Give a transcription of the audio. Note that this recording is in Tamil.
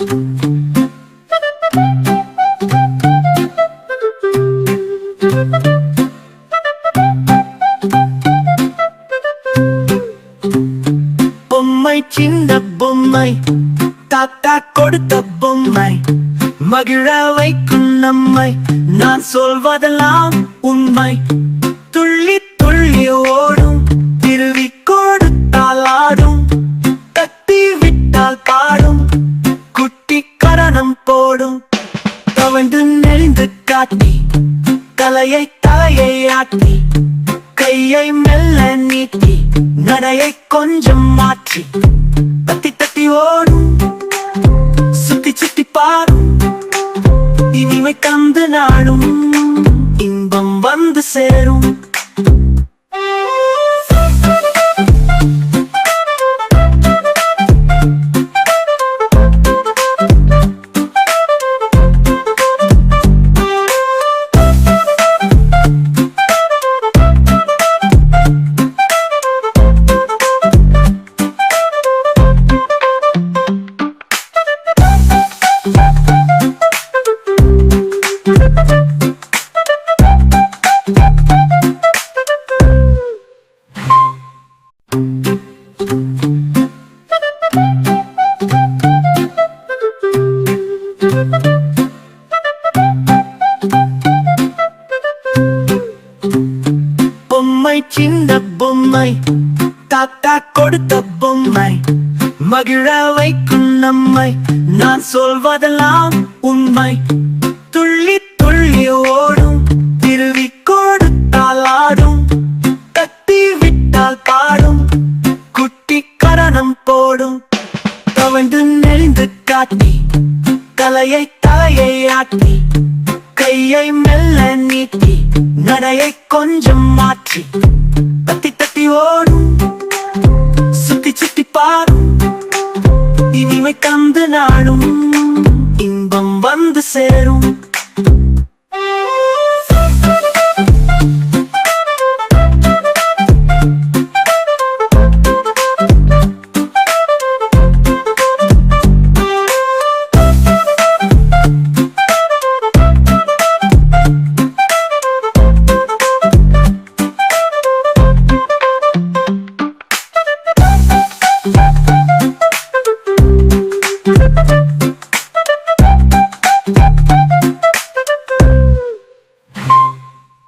பொம்மை சின்ன பொம்மை தாத்தா கொடுத்த பொம்மை மகிழ வைக்கும் நம்மை. நான் சொல்வதெல்லாம் உண்மை. போடும் தவழ்ந்து நெறிந்து காட்டி தலையை தலையை ஆட்டி கையை மெல்ல நீட்டி நடையை கொஞ்சம் மாற்றி தத்தி தத்தி ஓடும் சுத்தி சுத்தி பாடும். இனிமை கந்து நாடும் பொம்மை சின்ன பொம்மை தாத்தா கொடுத்த பொம்மை மகிழ வைக்கும் நம்மை. நான் சொல்வதெல்லாம் உண்மை. ஓடும் கவண்டு நெறிந்து காட்டி தலையை தலையை ஆட்டி கையை மெல்ல நீட்டி நடையை கொஞ்சம் மாற்றி தட்டி தட்டி ஓடும் சுத்தி சுத்தி பாரும் இனிமை கந்து நாடும்.